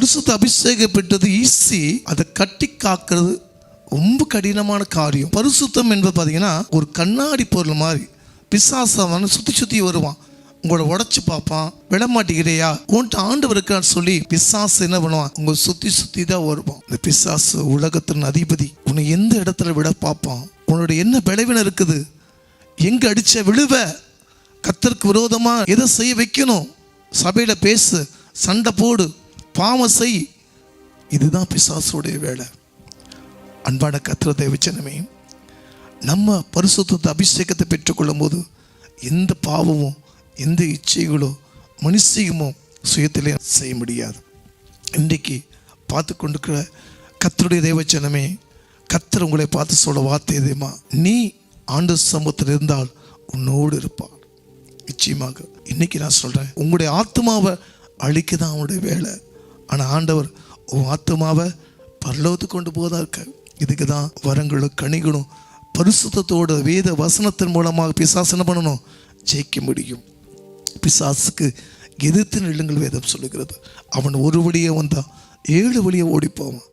பரிசுத்த அபிஷேகம் பெற்றது ஈஸி அதை கட்டி காக்கிறது ரொம்ப கடினமான காரியம். பரிசுத்தம் என்பது பார்த்தீங்கன்னா ஒரு கண்ணாடி பொருள் மாதிரி. பிசாசவன் சுற்றி சுற்றி வருவான். உங்களை உடச்சி பார்ப்பான். விட மாட்டேங்கிறியா உன்ட்டு ஆண்டு இருக்கான்னு சொல்லி பிசாசு என்ன பண்ணுவான்? உங்களை சுற்றி சுற்றி தான் வருவான். இந்த பிசாசு உலகத்தின் அதிபதி. உன்னை எந்த இடத்துல விட பார்ப்பான்? உன்னோட என்ன விளைவின இருக்குது? எங்க அடிச்ச விழுவ? கத்தருக்கு விரோதமா எதை செய்ய வைக்கணும்? சபையில பேசு. சண்டை போடு. பாவம் செய். இதுதான் பிசாசுடைய வேலை. அன்பான கத்திர தேவச்சனமே நம்ம பரிசுத்தத்தை அபிஷேகத்தை பெற்றுக்கொள்ளும் போது எந்த பாவமும் எந்த இச்சைகளோ மனுஷிகமோ சுயத்திலே செய்ய முடியாது. இன்றைக்கு பார்த்து கொண்டிருக்கிற கத்தருடைய தேவச்சனமே கத்தர் உங்களை பார்த்து சொல்ல வார்த்தை எதுமா? நீ ஆண்டு சமூகத்தில் இருந்தால் உன்னோடு இருப்பான் நிச்சயமாக. இன்னைக்கு நான் சொல்கிறேன் உங்களுடைய ஆத்மாவை அழிக்க தான் அவனுடைய வேலை. ஆனால் ஆண்டவர் உன் ஆத்மாவை பரலோகத்துக்கு கொண்டு போதா இருக்க இதுக்கு தான் வரங்களும் கனிகளும் பரிசுத்தத்தோட வேத வசனத்தின் மூலமாக பிசாசனை பண்ணணும்? ஜெயிக்க முடியும். பிசாசுக்கு எதிர்த்து நில்லுங்கள் வேதம் சொல்லுகிறது. அவன் ஒரு வழியே வந்தான் ஏழு வழியை ஓடிப்போவான்